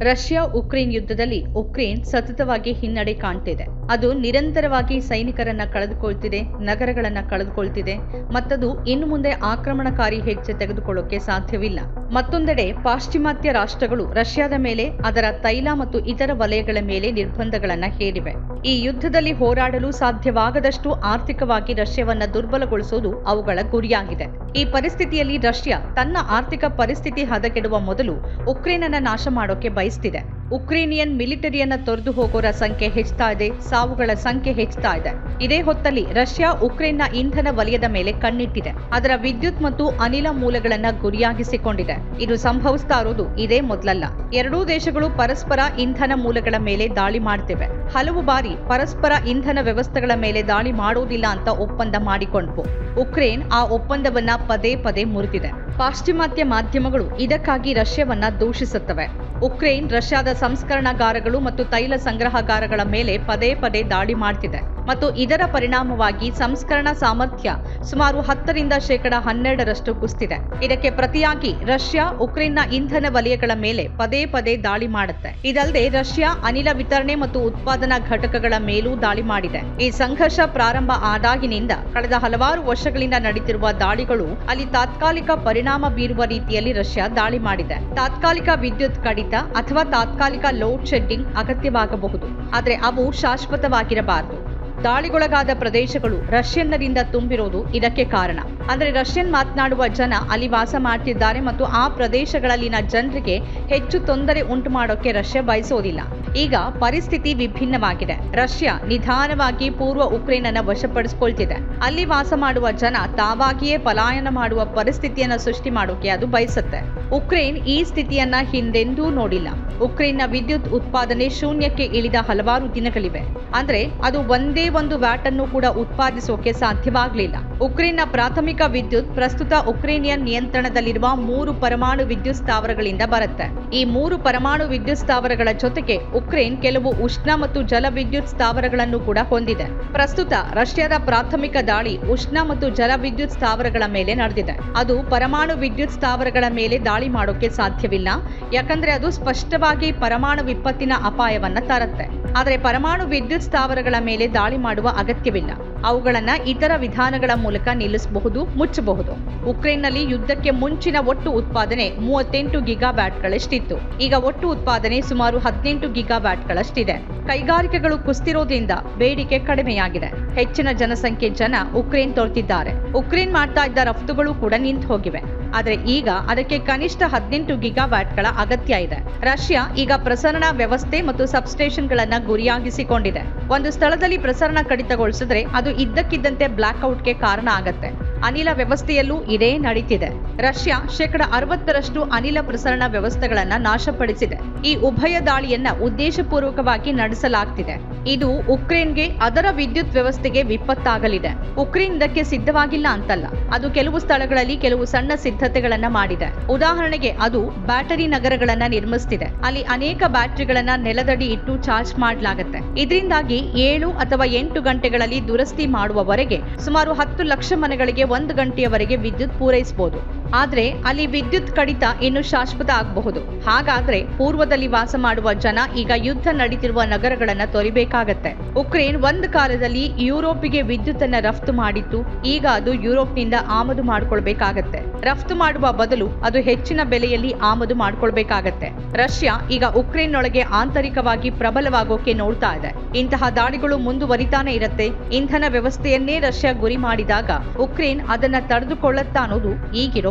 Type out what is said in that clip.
Russia Ukraine ಯುದ್ಧದಲ್ಲಿ Ukraine ಸತತವಾಗಿ ಹಿನ್ನಡೆ ಕಾಣ್ತಿದೆ. ಅದು ನಿರಂತರವಾಗಿ ಸೈನಿಕರನ್ನ ಕಳೆದುಕೊಳ್ತಿದೆ, ನಗರಗಳನ್ನ ಕಳೆದುಕೊಳ್ತಿದೆ, ಮತ್ತದು ಇನ್ನು ಮುಂದೆ ಆಕ್ರಮಣಕಾರಿ ಹೆಜ್ಜೆ ತೆಗೆದುಕೊಳ್ಳೋಕೆ ಸಾಧ್ಯವಿಲ್ಲ. ಮತ್ತೊಂದೆಡೆ ಪಾಶ್ಚಿಮಾತ್ಯ ರಾಷ್ಟ್ರಗಳು ರಷ್ಯಾದ ಮೇಲೆ, ಅದರ ತೈಲ ಮತ್ತು ಇತರ ವಲಯಗಳ ಮೇಲೆ ನಿರ್ಬಂಧಗಳನ್ನ ಹೇರಿವೆ. ಈ ಯುದ್ಧದಲ್ಲಿ ಹೋರಾಡಲು ಸಾಧ್ಯವಾಗದಷ್ಟು ಆರ್ಥಿಕವಾಗಿ ರಷ್ಯಾವನ್ನ ದುರ್ಬಲಗೊಳಿಸುವುದು ಅವುಗಳ ಗುರಿಯಾಗಿದೆ. ಈ ಪರಿಸ್ಥಿತಿಯಲ್ಲಿ ರಷ್ಯಾ ತನ್ನ ಆರ್ಥಿಕ ಪರಿಸ್ಥಿತಿ ಹದಗೆಡುವ ಮೊದಲು ಉಕ್ರೇನನ್ನ ನಾಶ ಮಾಡೋಕೆ ಬಯಸ್ತಿದೆ. ಉಕ್ರೇನಿಯನ್ ಮಿಲಿಟರಿಯನ್ನ ತೊರೆದು ಹೋಗೋರ ಸಂಖ್ಯೆ ಹೆಚ್ಚುತ್ತಾ ಇದೆ, ಸಾವುಗಳ ಸಂಖ್ಯೆ ಹೆಚ್ಚುತ್ತಾ ಇದೆ. ಇದೇ ಹೊತ್ತಲ್ಲಿ ರಷ್ಯಾ ಉಕ್ರೇನ್ನ ಇಂಧನ ವಲಯದ ಮೇಲೆ ಕಣ್ಣಿಟ್ಟಿದೆ. ಅದರ ವಿದ್ಯುತ್ ಮತ್ತು ಅನಿಲ ಮೂಲಗಳನ್ನ ಗುರಿಯಾಗಿಸಿಕೊಂಡಿದೆ. ಇದು ಸಂಭವಿಸ್ತಾ ಇರೋದು ಇದೇ ಮೊದಲಲ್ಲ. ಎರಡೂ ದೇಶಗಳು ಪರಸ್ಪರ ಇಂಧನ ಮೂಲಗಳ ಮೇಲೆ ದಾಳಿ ಮಾಡ್ತಿವೆ. ಹಲವು ಬಾರಿ ಪರಸ್ಪರ ಇಂಧನ ವ್ಯವಸ್ಥೆಗಳ ಮೇಲೆ ದಾಳಿ ಮಾಡೋದಿಲ್ಲ ಅಂತ ಒಪ್ಪಂದ ಮಾಡಿಕೊಂಡ್ವು. ಉಕ್ರೇನ್ ಆ ಒಪ್ಪಂದವನ್ನ ಪದೇ ಪದೇ ಮುರಿದಿದೆ. ಪಾಶ್ಚಿಮಾತ್ಯ ಮಾಧ್ಯಮಗಳು ಇದಕ್ಕಾಗಿ ರಷ್ಯಾವನ್ನ ದೂಷಿಸುತ್ತವೆ. ಉಕ್ರೇನ್ ರಷ್ಯಾದ ಸಂಸ್ಕರಣಾಗಾರಗಳು ಮತ್ತು ತೈಲ ಸಂಗ್ರಹಗಾರಗಳ ಮೇಲೆ ಪದೇ ಪದೇ ದಾಳಿ ಮಾಡ್ತಿದೆ. ಮತ್ತು ಇದರ ಪರಿಣಾಮವಾಗಿ ಸಂಸ್ಕರಣಾ ಸಾಮರ್ಥ್ಯ ಸುಮಾರು ಹತ್ತರಿಂದ ಶೇಕಡ ಹನ್ನೆರಡರಷ್ಟು ಕುಸಿದಿದೆ. ಇದಕ್ಕೆ ಪ್ರತಿಯಾಗಿ ರಷ್ಯಾ, ಉಕ್ರೇನ್ನ ಇಂಧನ ವಲಯಗಳ ಮೇಲೆ ಪದೇ ಪದೇ ದಾಳಿ ಮಾಡುತ್ತೆ. ಇದಲ್ಲದೆ ರಷ್ಯಾ ಅನಿಲ ವಿತರಣೆ ಮತ್ತು ಉತ್ಪಾದನಾ ಘಟಕಗಳ ಮೇಲೂ ದಾಳಿ ಮಾಡಿದೆ. ಈ ಸಂಘರ್ಷ ಪ್ರಾರಂಭ ಆದಾಗಿನಿಂದ ಕಳೆದ ಹಲವಾರು ವರ್ಷಗಳಿಂದ ನಡೆದಿರುವ ದಾಳಿಗಳು ಅಲ್ಲಿ ತಾತ್ಕಾಲಿಕ ಪರಿಣಾಮ ಬೀರುವ ರೀತಿಯಲ್ಲಿ ರಷ್ಯಾ ದಾಳಿ ಮಾಡಿದೆ. ತಾತ್ಕಾಲಿಕ ವಿದ್ಯುತ್ ಕಡಿತ ಅಥವಾ ತಾತ್ಕಾಲಿಕ ಲೋಡ್ ಶೆಡ್ಡಿಂಗ್ ಅಗತ್ಯವಾಗಬಹುದು. ಆದರೆ ಅವು ಶಾಶ್ವತವಾಗಿರಬಾರದು. ದಾಳಿಗೊಳಗಾದ ಪ್ರದೇಶಗಳು ರಷ್ಯನ್ನರಿಂದ ತುಂಬಿರೋದು ಇದಕ್ಕೆ ಕಾರಣ. ಅಂದರೆ ರಷ್ಯನ್ ಮಾತನಾಡುವ ಜನ ಅಲ್ಲಿ ವಾಸ ಮಾಡ್ತಿದ್ದಾರೆ ಮತ್ತು ಆ ಪ್ರದೇಶಗಳಲ್ಲಿನ ಜನರಿಗೆ ಹೆಚ್ಚು ತೊಂದರೆ ಉಂಟು ಮಾಡೋಕೆ ರಷ್ಯಾ ಬಯಸೋದಿಲ್ಲ. ಈಗ ಪರಿಸ್ಥಿತಿ ವಿಭಿನ್ನವಾಗಿದೆ. ರಷ್ಯಾ ನಿಧಾನವಾಗಿ ಪೂರ್ವ ಉಕ್ರೇನ್ ಅನ್ನ ವಶಪಡಿಸಿಕೊಳ್ತಿದೆ. ಅಲ್ಲಿ ವಾಸ ಮಾಡುವ ಜನ ತಾವಾಗಿಯೇ ಪಲಾಯನ ಮಾಡುವ ಪರಿಸ್ಥಿತಿಯನ್ನ ಸೃಷ್ಟಿ ಮಾಡೋಕೆ ಅದು ಬಯಸುತ್ತೆ. ಉಕ್ರೇನ್ ಈ ಸ್ಥಿತಿಯನ್ನ ಹಿಂದೆಂದೂ ನೋಡಿಲ್ಲ. ಉಕ್ರೇನ್ನ ವಿದ್ಯುತ್ ಉತ್ಪಾದನೆ ಶೂನ್ಯಕ್ಕೆ ಇಳಿದ ಹಲವಾರು ದಿನಗಳಿವೆ. ಅಂದ್ರೆ ಅದು ಒಂದೇ ಒಂದು ವ್ಯಾಟ್ ಅನ್ನು ಕೂಡ ಉತ್ಪಾದಿಸೋಕೆ ಸಾಧ್ಯವಾಗಲಿಲ್ಲ. ಉಕ್ರೇನ್ನ ಪ್ರಾಥಮಿಕ ವಿದ್ಯುತ್ ಪ್ರಸ್ತುತ ಉಕ್ರೇನಿಯನ್ ನಿಯಂತ್ರಣದಲ್ಲಿರುವ ಮೂರು ಪರಮಾಣು ವಿದ್ಯುತ್ ಸ್ಥಾವರಗಳಿಂದ ಬರುತ್ತೆ. ಈ ಮೂರು ಪರಮಾಣು ವಿದ್ಯುತ್ ಸ್ಥಾವರಗಳ ಜೊತೆಗೆ ಉಕ್ರೇನ್ ಕೆಲವು ಉಷ್ಣ ಮತ್ತು ಜಲ ವಿದ್ಯುತ್ ಸ್ಥಾವರಗಳನ್ನು ಕೂಡ ಹೊಂದಿದೆ. ಪ್ರಸ್ತುತ ರಷ್ಯಾದ ಪ್ರಾಥಮಿಕ ದಾಳಿ ಉಷ್ಣ ಮತ್ತು ಜಲ ವಿದ್ಯುತ್ ಸ್ಥಾವರಗಳ ಮೇಲೆ ನಡೆದಿದೆ. ಅದು ಪರಮಾಣು ವಿದ್ಯುತ್ ಸ್ಥಾವರಗಳ ಮೇಲೆ ದಾಳಿ ಮಾಡೋಕೆ ಸಾಧ್ಯವಿಲ್ಲ. ಯಾಕಂದ್ರೆ ಅದು ಸ್ಪಷ್ಟವಾಗಿ ಪರಮಾಣು ವಿಪತ್ತಿನ ಅಪಾಯವನ್ನ ತರುತ್ತೆ. ಆದರೆ ಪರಮಾಣು ವಿದ್ಯುತ್ ಸ್ಥಾವರಗಳ ಮೇಲೆ ದಾಳಿ ಮಾಡುವ ಅಗತ್ಯವಿಲ್ಲ. ಅವುಗಳನ್ನು ಇತರ ವಿಧಾನಗಳ ಮೂಲಕ ನಿಲ್ಲಿಸಬಹುದು, ಮುಚ್ಚಬಹುದು. ಉಕ್ರೇನ್ನಲ್ಲಿ ಯುದ್ಧಕ್ಕೆ ಮುಂಚಿನ ಒಟ್ಟು ಉತ್ಪಾದನೆ ಮೂವತ್ತೆಂಟು ಗಿಗಾ ಬ್ಯಾಟ್ಗಳಷ್ಟಿತ್ತು ಈಗ ಒಟ್ಟು ಉತ್ಪಾದನೆ ಸುಮಾರು ಹದಿನೆಂಟು ಗಿಗಾ ಬ್ಯಾಟ್ಗಳಷ್ಟಿದೆ ಕೈಗಾರಿಕೆಗಳು ಕುಸ್ತಿರೋದ್ರಿಂದ ಬೇಡಿಕೆ ಕಡಿಮೆಯಾಗಿದೆ. ಹೆಚ್ಚಿನ ಜನಸಂಖ್ಯೆ ಜನ ಉಕ್ರೇನ್ ತೊರೆತಿದ್ದಾರೆ ಉಕ್ರೇನ್ ಮಾಡ್ತಾ ಇದ್ದ ರಫ್ತುಗಳು ಕೂಡ ನಿಂತು ಹೋಗಿವೆ ಆದರೆ ಈಗ ಅದಕ್ಕೆ ಕನಿಷ್ಠ ಹದಿನೆಂಟು ಗಿಗಾವ್ಯಾಟ್ಗಳ ಅಗತ್ಯ ಇದೆ. ರಷ್ಯಾ ಈಗ ಪ್ರಸರಣ ವ್ಯವಸ್ಥೆ ಮತ್ತು ಸಬ್ಸ್ಟೇಷನ್ಗಳನ್ನ ಗುರಿಯಾಗಿಸಿಕೊಂಡಿದೆ. ಒಂದು ಸ್ಥಳದಲ್ಲಿ ಪ್ರಸರಣ ಕಡಿತಗೊಳಿಸಿದ್ರೆ ಅದು ಇದ್ದಕ್ಕಿದ್ದಂತೆ ಬ್ಲಾಕ್ಔಟ್ಗೆ ಕಾರಣ ಆಗತ್ತೆ. ಅನಿಲ ವ್ಯವಸ್ಥೆಯಲ್ಲೂ ಇದೇ ನಡೀತಿದೆ. ರಷ್ಯಾ ಶೇಕಡ ಅರವತ್ತರಷ್ಟು ಅನಿಲ ಪ್ರಸರಣ ವ್ಯವಸ್ಥೆಗಳನ್ನ ನಾಶಪಡಿಸಿದೆ. ಈ ಉಭಯ ದಾಳಿಯನ್ನ ಉದ್ದೇಶಪೂರ್ವಕವಾಗಿ ನಡೆಸಲಾಗ್ತಿದೆ. ಇದು ಉಕ್ರೇನ್ಗೆ ಅದರ ವಿದ್ಯುತ್ ವ್ಯವಸ್ಥೆಗೆ ವಿಪತ್ತಾಗಲಿದೆ. ಉಕ್ರೇನ್ ಇದಕ್ಕೆ ಸಿದ್ಧವಾಗಿಲ್ಲ ಅಂತಲ್ಲ. ಅದು ಕೆಲವು ಸ್ಥಳಗಳಲ್ಲಿ ಕೆಲವು ಸಣ್ಣ ಸಿದ್ಧತೆಗಳನ್ನ ಮಾಡಿದೆ. ಉದಾಹರಣೆಗೆ ಅದು ಬ್ಯಾಟರಿ ನಗರಗಳನ್ನ ನಿರ್ಮಿಸ್ತಿದೆ. ಅಲ್ಲಿ ಅನೇಕ ಬ್ಯಾಟರಿಗಳನ್ನ ನೆಲದಡಿ ಇಟ್ಟು ಚಾರ್ಜ್ ಮಾಡಲಾಗುತ್ತೆ. ಇದರಿಂದಾಗಿ ಏಳು ಅಥವಾ ಎಂಟು ಗಂಟೆಗಳಲ್ಲಿ ದುರಸ್ತಿ ಮಾಡುವವರೆಗೆ ಸುಮಾರು ಹತ್ತು ಲಕ್ಷ ಮನೆಗಳಿಗೆ ಒಂದು ಗಂಟೆಯವರೆಗೆ ವಿದ್ಯುತ್ ಪೂರೈಸಬಹುದು. ಆದ್ರೆ ಅಲ್ಲಿ ವಿದ್ಯುತ್ ಕಡಿತ ಇನ್ನು ಶಾಶ್ವತ ಆಗಬಹುದು. ಹಾಗಾದ್ರೆ ಪೂರ್ವದಲ್ಲಿ ವಾಸ ಮಾಡುವ ಜನ ಈಗ ಯುದ್ಧ ನಡೀತಿರುವ ನಗರಗಳನ್ನ ತೊರಿಬೇಕಾಗತ್ತೆ. ಉಕ್ರೇನ್ ಒಂದು ಕಾಲದಲ್ಲಿ ಯುರೋಪಿಗೆ ವಿದ್ಯುತ್ ಅನ್ನ ರಫ್ತು ಮಾಡಿತ್ತು. ಈಗ ಅದು ಯುರೋಪ್ನಿಂದ ಆಮದು ಮಾಡ್ಕೊಳ್ಬೇಕಾಗತ್ತೆ. ರಫ್ತು ಮಾಡುವ ಬದಲು ಅದು ಹೆಚ್ಚಿನ ಬೆಲೆಯಲ್ಲಿ ಆಮದು ಮಾಡ್ಕೊಳ್ಬೇಕಾಗತ್ತೆ. ರಷ್ಯಾ ಈಗ ಉಕ್ರೇನ್ನೊಳಗೆ ಆಂತರಿಕವಾಗಿ ಪ್ರಬಲವಾಗೋಕೆ ನೋಡ್ತಾ ಇದೆ. ಇಂತಹ ದಾಳಿಗಳು ಮುಂದುವರಿತಾನೆ ಇರುತ್ತೆ. ಇಂಧನ ವ್ಯವಸ್ಥೆಯನ್ನೇ ರಷ್ಯಾ ಗುರಿ ಮಾಡಿದಾಗ ಉಕ್ರೇನ್ ಅದನ್ನ ತಡೆದುಕೊಳ್ಳುತ್ತಾ ಅನ್ನೋದು ಈಗಿರೋ